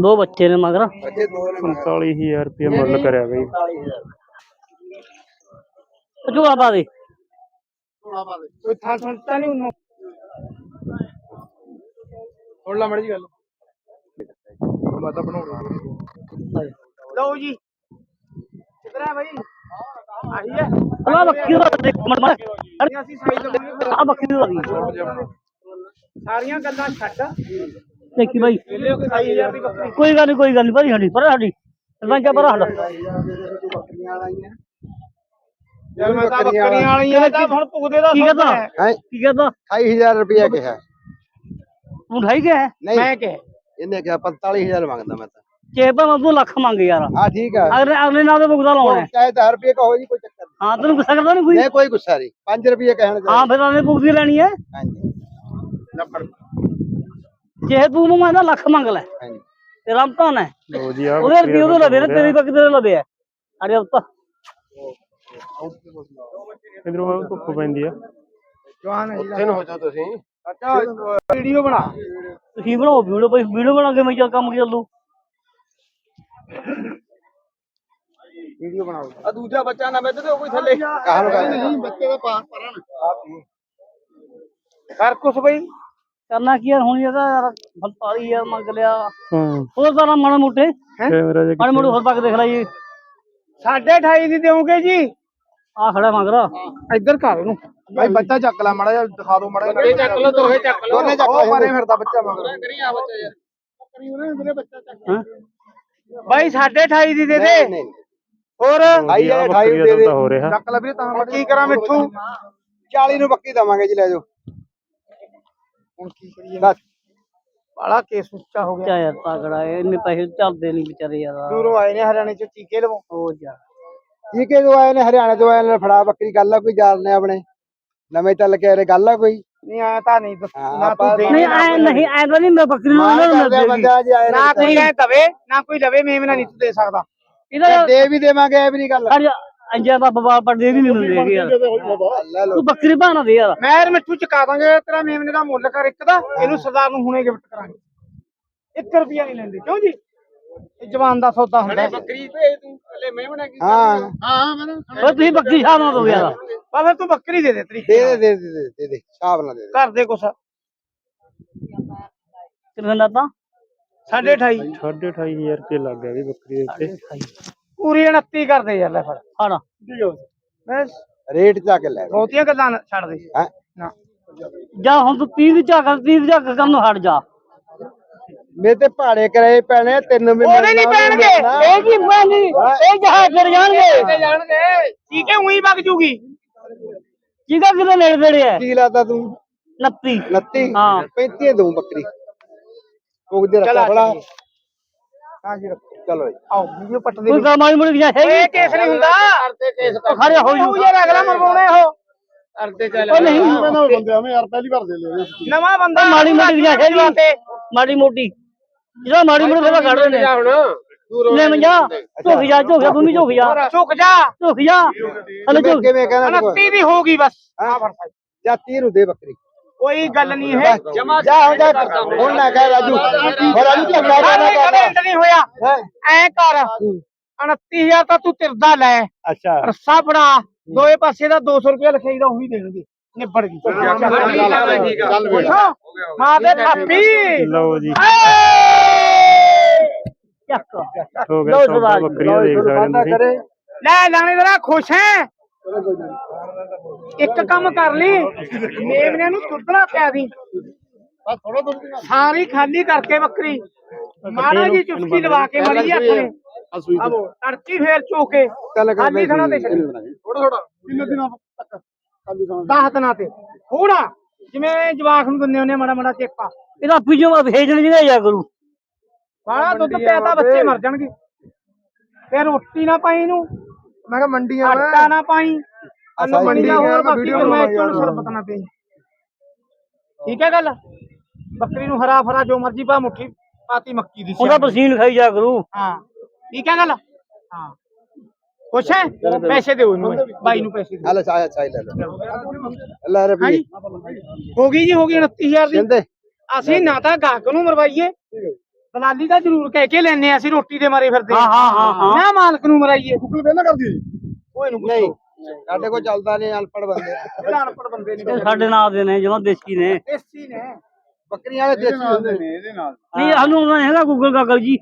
ਦੋ ਬੱਚੇ ਨੇ ਮਗਰ 45000 ਰੁਪਏ ਮੁੱਲ ਕਰਿਆ ਬਈ ਝੋਲਾ ਪਾ ਦੇ ਕੋਈ ਥਾਂ ਸੁਣਤਾ ਨਹੀਂ ਉਹਨੂੰ ਹੁਣ ਲਾ ਮੜੀ ਜੀ ਗੱਲ ਮੈਂ ਤਾਂ ਬਣਾਉਣਾ ਲਓ ਜੀ ਕਿਧਰ ਹੈ ਭਾਈ ਆਹੀ ਹੈ ਅਲਾ ਬੱਕੀ ਦਾ ਦੇਖ ਮੜ ਮੜ ਅਸੀਂ ਸਾਈ ਲਵਾਂਗੇ ਆ ਬੱਕੀ ਦਾ ਦੀ ਸਾਰੀਆਂ ਗੱਲਾਂ ਛੱਡ ਦੇਖੀ ਬਾਈ ਕੋਈ 28000 ਦੀ ਬੱਕਰੀ ਕੋਈ ਗੱਲ ਨਹੀਂ ਕੋਈ ਗੱਲ ਨਹੀਂ ਭਾਈ ਸਾਡੀ ਪਰ ਸਾਡੀ ਸਰਪੰਚਾ ਪਰ ਸਾਡਾ। ਯਾਰ ਮੈਂ ਤਾਂ ਬੱਕਰੀਆਂ ਵਾਲੀਆਂ ਤਾਂ ਹੁਣ ਪੁੱਗਦੇ ਦਾ ਕੀ ਕਹਦਾ ਹੈ। ਹੈ? ਕੀ ਕਹਦਾ 28000 ਰੁਪਇਆ ਕਿਹਾ। ਤੂੰ ਠਾਈ ਗਿਆ ਹੈ ਨਹੀਂ। ਮੈਂ ਕਿਹਾ। ਇਹਨੇ ਕਿਹਾ 45000 ਮੰਗਦਾ ਮੈਂ ਤਾਂ। ਚੇ ਭਾਵੇਂ ਤੂੰ ਲੱਖ ਮੰਗ ਯਾਰ। ਹਾਂ ਠੀਕ ਆ। ਅਗਲੇ ਅਗਲੇ ਨਾਲ ਤੇ ਬੁਗਦਾ ਲਾਉਣਾ ਹੈ। ਚਾਹੇ 10 ਰੁਪਏ ਕਹੋ ਜੀ ਕੋਈ ਚੱਕਰ ਨਹੀਂ। ਹਾਂ ਤੈਨੂੰ ਗੁੱਸਾ ਕਰਦਾ ਨਹੀਂ ਕੋਈ? ਨਹੀਂ ਕੋਈ ਗੁੱਸਾ ਨਹੀਂ। 5 ਰੁਪਏ ਕਹਿਣ ਦੇ। ਹਾਂ ਫਿਰ ਆਨੇ ਬੁਗਦੀ ਲੈਣੀ ਹੈ। ਹਾਂਜੀ। ਜੇ ਤੂੰ ਮੰਗਦਾ ਲੱਖ ਮੰਗ ਲੈ। ਹਾਂਜੀ। ਤੇ ਰਮਤਾਨ ਹੈ ਲੋ ਜੀ ਆ ਉਹਦੇ ਰੁਪਏ ਉਹਦੇ ਲਵੇ ਨੇ ਤੇਰੀ ਬੱਕੀ ਤੇਰੇ ਲਵੇ ਹੈ ਅਰੇ ਉੱਤਾ ਇਧਰੋਂ ਧੁੱਪ ਪੈਂਦੀ ਆ। ਉੱਥੇ ਨੂੰ ਹੋ ਜਾਓ ਤੁਸੀਂ। ਅੱਛਾ ਵੀਡੀਓ ਬਣਾ। ਤੁਸੀਂ ਬਣਾਓ ਵੀਡੀਓ ਭਾਈ ਵੀਡੀਓ ਬਣਾ ਕੇ ਮੈਂ ਚੱਲ ਕੰਮ ਚੱਲੂ। ਵੀਡੀਓ ਬਣਾਓ। ਆ ਦੂਜਾ ਬੱਚਾ ਨਾ ਮਿੱਧ ਤੇ ਕੋਈ ਥੱਲੇ। ਕਾਹ ਨੂੰ ਕਹਿੰਦੇ ਬੱਚੇ ਦਾ ਪਾਸ ਪਰਨ ਕਰ ਕੁਛ ਬਈ ਕਰਨਾ ਕੀ ਯਾਰ ਹੁਣ ਇਹਦਾ ਯਾਰ 45000 ਮੰਗ ਲਿਆ। ਹੂੰ। ਉਹਦਾ ਤਾਂ ਮਾੜੇ ਮੋਟੇ ਕੈਮਰਾ ਜੇ ਮਾੜੇ ਮੋਟੇ ਹੋਰ ਪਾ ਕੇ ਦੇਖ ਲੈ ਜੀ। ਸਾਢੇ 28 ਦੀ ਦਿਓਗੇ ਜੀ? ਆ ਖੜਾ ਮਗਰ। ਇੱਧਰ ਕਰ ਉਹਨੂੰ। ਭਾਈ ਬੱਚਾ ਚੱਕ ਲੈ ਮਾੜਾ ਜਿਹਾ ਦਿਖਾ ਦਿਓ ਮਾੜਾ ਜਿਹਾ। ਚੱਕ ਲਓ ਦੋਹੇ ਚੱਕ ਲਓ। ਦੋਨੇ ਚੱਕ ਲਓ ਪਰੇ ਫਿਰਦਾ ਬੱਚਾ ਮਗਰ। ਹਾਂ? ਭਾਈ ਸਾਢੇ 28 ਦੀ ਦੇ ਦੇ। ਹੋਰ? ਭਾਈ ਇਹ ਬੱਕਰੀ 28 ਦਾ ਦੇ। ਦੇ ਹੋ ਰਿਹਾ। ਚੱਕ ਲੈ ਵੀਰੇ ਤਾਂ ਕੀ ਕਰਾਂ ਮਿੱਠੂ? 40 ਨੂੰ ਬੱਕੀ ਦਵਾਂਗੇ ਜੀ ਲੈ ਜਾਓ। ਹੁਣ ਕੀ ਕਰੀਏ? ਬਸ। ਬਾਲਾ ਕੇਸ ਉੱਚਾ ਹੋ ਗਿਆ। ਚਾ ਯਾਰ ਤਗੜਾ ਹੈ ਇੰਨੇ ਪੈਸੇ ਚੱਲਦੇ ਨਹੀਂ ਵਿਚਾਰੇ ਯਾਰ। ਦੂਰੋਂ ਆਏ ਨੇ ਹਰਿਆਣੇ ਚ ਟੀਕੇ ਲਵੋ। ਉਹ ਜਾ ਹੈ ਜੋ ਆਏ ਨੇ ਹਰਿਆਣੇ ਤੋਂ ਆਏ ਨੇ ਫੜਾ ਬੱਕਰੀ ਗੱਲ ਆ ਕੋਈ ਜਾਲ ਨੇ ਆਪਣੇ। ਨਵੇਂ ਚੱਲ ਕੇ ਆਏ ਗੱਲ ਆ ਕੋਈ? ਨਹੀਂ ਆਇਆ ਤਾਂ ਨਹੀਂ ਦੱਸ ਹਾਂ, ਨਾ ਆਪਾਂ- ਤੂੰ ਦੇ ਨਹੀਂ ਐ ਨਹੀਂ ਐ ਤਾਂ ਨਹੀਂ ਮੈਂ ਬੱਕਰੀ ਨੂੰ ਮਾਨ ਇਹਨਾਂ ਨੂੰ ਕਰਦੇ ਮਿਲ ਬੰਦਾ ਜੀ ਆਏ ਨਾ ਨੇ ਕੋਈ ਐ ਦਵੇ ਨਾ ਕੋਈ ਲਵੇ ਮੇਮਨਾ ਨਹੀਂ ਤੂੰ ਦੇ ਸਕਦਾ। ਇਹਦਾ ਦੇ ਵੀ ਦੇਵਾਂਗੇ ਇਹ ਵੀ ਨਹੀਂ ਗੱਲ। ਅਰੇ ਅੰਜਾ ਦਾ ਬਵਾਲ ਪਰ ਦੇ ਵੀ ਨਹੀਂ ਮਿਲਦੇ ਹੈਗੇ ਯਾਰ ਤੂੰ ਬੱਕਰੀ ਭਾਣਾ ਦੇ ਯਾਰ। ਮੈਂ ਮਿੱਠੂ ਚੁਕਾ ਦਾਂਗੇ ਤੇਰਾ ਮੇਮਨੇ ਦਾ ਮੁੱਲ ਕਰ ਇੱਕ ਦਾ ਇਹਨੂੰ ਸਰਦਾਰ ਨੂੰ ਹੁਣੇ ਗਿਫਟ ਕਰਾਂਗੇ। 1 ਰੁਪਿਆ ਨਹੀਂ ਲੈਂਦੇ ਕਿਉਂ ਜੀ? ਇਹ ਜਵਾਨ ਦਾ ਸੌਦਾ ਹੁੰਦਾ ਹੈ। ਹਾਂ। ਓਏ ਤੁਸੀਂ ਬੱਕਰੀ ਸ਼ਾਮ ਨਾਲ ਦੋ ਯਾਰ। ਬਾ ਫਿਰ ਤੂੰ ਬੱਕਰੀ ਦੇ ਦੇ ਤੇਰੀ ਦੇ ਦੇ ਦੇ ਦੇ ਦੇ- ਦੇ ਸ਼ਾਬ ਨਾਲ ਦੇ ਦੇ। ਘਰ ਦੇ ਕੁਛ ਕਿੰਨੇ ਦਾ ਤਾਂ 28.5 28500 ਰੁਪਏ ਲੱਗ ਗਿਆ ਵੀ ਬੱਕਰੀ ਦੇ ਉੱਤੇ। ਪੂਰੀ 29 ਕਰਦੇ ਯਾਰ ਲੈ ਫੜ। ਬਸ। ਰੇਟ ਚਾ ਕੇ ਲੈ ਲਓ ਬਹੁਤੀਆਂ ਗੱਲਾਂ ਨਾ ਛੱਡ ਦੇ। ਹੈਂ? ਨਾ। ਜਾ ਹੁਣ ਤੂੰ 30 ਦੀ ਝਾਕ 30 ਦੀ ਝਾਕ ਕਰਨ ਨੂੰ ਹਟ ਜਾ। ਮੇਰੇ ਤੇ ਭਾੜੇ ਕਰਾਏ ਪੈਣੇ ਤੈਨੂੰ ਵੀ ਉਹਦੇ ਨਹੀਂ ਪੈਣਗੇ। ਇਹ ਕੀ ਪੈਣੀ ਇਹ ਜਹਾਜ਼ ਫਿਰ ਜਾਣਗੇ। ਜਾਣਗੇ। ਠੀਕ ਹੈ ਉਹੀ ਵਗ ਜੂਗੀ। ਕਿਹਦਾ ਕਿਹਦੇ ਨੇੜੇ ਨੇੜੇ ਹੈ? ਕੀ ਲਾਦਾ ਤੂੰ? 29 29 ਹਾਂ। 35 ਦੂੰ ਬੱਕਰੀ। ਉਹ ਦੇ ਚਲ ਰੱਖਾ ਆ ਬੜਾ ਜੀ। ਹਾਂ ਜੀ ਰੱਖੋ। ਚਲੋ ਜੀ ਆਓ ਵੀਡੀਓ ਪੱਟ ਦੇ ਕੋਈ ਕੰਮ ਵਾਲੀ ਮੁੜ ਗਿਆ ਓਏ ਹੈਗੀ ਕੇਸ ਨਹੀਂ ਹੁੰਦਾ। ਕਰਦੇ ਕੇਸ ਉਹ ਖੜੇ ਹੋ ਉਹ ਜੂ ਯਾਰ ਅਗਲਾ ਮਰਵਾਉਣਾ ਇਹੋ। ਕਰਦੇ ਚੱਲ ਉਹ ਨਹੀਂ ਬੰਦੇ ਆਵੇਂ ਯਾਰ ਪਹਿਲੀ ਵਾਰ ਦੇ ਲਿਓ ਨਵਾਂ ਬੰਦਾ ਮਾੜੀ ਮੋਟੀ ਗਿਆ ਹੈਗੀ? ਤੇ ਮਾੜੀ ਮੋਟੀ। ਜਿਹੜਾ ਮਾੜੀ ਮੋਟੀ ਫਿਰ ਕੱਢ ਰਹੇ ਨੇ ਹੁਣ ਲੈ ਮੰਜਾ। ਝੁਕ ਜਾ ਝੁਕ ਜਾ ਤੂੰ ਵੀ ਝੁਕ ਜਾ। ਝੁਕ ਜਾ। ਝੁਕ ਜਾ। ਹਲੇ ਝੁਕ ਕਿਵੇਂ ਕਹਿੰਦਾ ਤੂੰ? 29 ਦੀ ਹੋਊਗੀ ਬਸ। ਆ ਫੜ ਸਾਈ। ਜਾਂ 30 ਨੂੰ ਦੇ ਬੱਕਰੀ। ਕੋਈ ਗੱਲ ਨਹੀਂ ਹੈ। ਜਾ ਹੋ ਜਾ। ਹੁਣ ਨਾ ਕਹਿ ਰਾਜੂ। ਹੋ ਰਾਜੂ ਝਗੜਾ ਨਾ ਕਰ ਨਹੀਂ ਹੋਇਆ। ਹੈਂ? ਐ ਕਰ 29000 ਤਾਂ ਤੂੰ ਤਿਰਦਾ ਲੈ। ਅੱਛਾ। ਰੱਸਾ ਫੜਾ ਦੋਏ ਪਾਸੇ ਦਾ 200 ਰੁਪਏ ਲਿਖਾਈ ਦਾ ਉਹੀ ਦੇਣਗੇ ਨਿਬੜ ਗਈ। ਮਾਂ ਦੇ ਥਾਪੀ ਲਓ ਜੀ। ਚੱਕ। ਹੋ ਲਓ ਹੋ ਤੁਸੀਂ। ਲੈ ਲਾਣੇ ਜਰਾ ਖੁਸ਼ ਹੈ। ਇੱਕ ਕੰਮ ਕਰ ਲਈ ਮੇਮਨੇ ਨੂੰ ਦੁੱਧਣਾ ਪਿਆ ਦੀ। ਸਾਰੀ ਖਾਲੀ ਕਰਕੇ ਬੱਕਰੀ। ਮਾੜਾ ਜੀ ਚੁਸਕੀ ਲਵਾ ਕੇ ਮੜੀ ਆਪਣੇ। ਆਵੋ ਤੜਕੀ ਫੇਰ ਚੋਕੇ ਚੱਲ ਕਰ ਖਾਲੀ ਥਣਾ ਤੇ ਛੱਡੀ ਥੋੜਾ ਥੋੜਾ ਕਿੰਨੇ ਦਿਨਾਂ ਤੱਕ? ਖਾਲੀ ਥਾਂ ਦਸ ਦਿਨਾਂ ਤੇ। ਥੋੜਾ ਜਿਵੇਂ ਜਵਾਕ ਨੂੰ ਦਿੰਦੇ ਹੁੰਦੇ ਆ ਮਾੜਾ ਮਾੜਾ ਚੇਪਾ। ਇਹਦਾ ਪੀਜੋ ਮੈਂ ਭੇਜਣ ਜਿਹੜਾ ਜਾ ਕਰੂ। ਬਾਹਲਾ ਦੁੱਧ ਪਿਆ ਤਾਂ ਬੱਚੇ ਮਰ ਜਾਣਗੇ। ਫੇਰ ਰੋਟੀ ਨਾ ਪਾਈ ਨੂੰ ਮੈਂ ਕਿਹਾ ਮੰਡੀ ਆਟਾ ਨਾ ਪਾਈ। ਅੰਨ ਸਾਰੀ ਮੰਡੀ ਦਾ ਠੀਕ ਹੈ, ਹੋਰ ਮੈਂ ਬਾਕੀ ਵੀਡੀਓ ਮੈਂ ਬਣਾਉਣਾ ਚੋਂ ਸਰਬਤ ਨਾ ਪਈ ਠੀਕ ਹੈ ਗੱਲ? ਬੱਕਰੀ ਨੂੰ ਹਰਾ ਫਰਾ ਜੋ ਮਰਜ਼ੀ ਪਾ ਮੁੱਠੀ ਪਾਤੀ ਮੱਕੀ ਦੀ ਉਹਦਾ ਪਸੀਨ ਖਾਈ ਜਾ ਕਰੂ। ਹਾਂ। ਠੀਕ ਹੈ ਗੱਲ? ਹਾਂ। ਖੁਸ਼ ਹੈ? ਪੈਸੇ ਦਿਓ ਇਹਨੂੰ ਬਾਈ ਨੂੰ ਪੈਸੇ ਦਿਓ। ਹਲ ਚਾਹ ਚਾਹ ਲੈ ਲਓ। ਅੱਲਾ ਰਬੀ ਹਾਂਜੀ। ਹੋ ਗਈ ਜੀ ਹੋ ਗਈ 29000 ਦੀ। ਅਸੀਂ ਨਾ ਤਾਂ ਗਾਹਕ ਨੂੰ ਮਰਵਾਈਏ। ਦਲਾਲੀ ਦਾ ਜ਼ਰੂਰ ਕਹਿ ਕੇ ਲੈਨੇ ਆ ਅਸੀਂ ਰੋਟੀ ਦੇ ਮਾਰੇ ਫਿਰਦੇ ਹਾਂ। ਹਾਂ ਹਾਂ ਹਾਂ ਨਾ ਮਾਲਕ ਨੂੰ ਮਰਾਈਏ। ਗੂਗਲ ਪੇ ਨਾ ਕਰਦੀ ਕੋਈ ਨੂੰ ਨਹੀਂ ਸਾਡੇ ਕੋਲ ਚੱਲਦਾ ਨਹੀਂ ਅਨਪੜ ਬੰਦੇ। ਆ। ਅਨਪੜ ਬੰਦੇ ਨੇ। ਇਹ ਸਾਡੇ ਨਾਲ ਦੇ ਨੇ ਜਮਾ ਦੇਸੀ ਨੇ। ਦੇਸੀ ਨੇ। ਬੱਕਰੀਆਂ ਵਾਲੇ ਦੇਸੀ ਹੁੰਦੇ ਨੇ ਨਹੀਂ ਸਾਨੂੰ ਉਹਨਾਂ ਨੇ ਹੈਗਾ ਗੂਗਲ ਗਾਗਲ ਜੀ।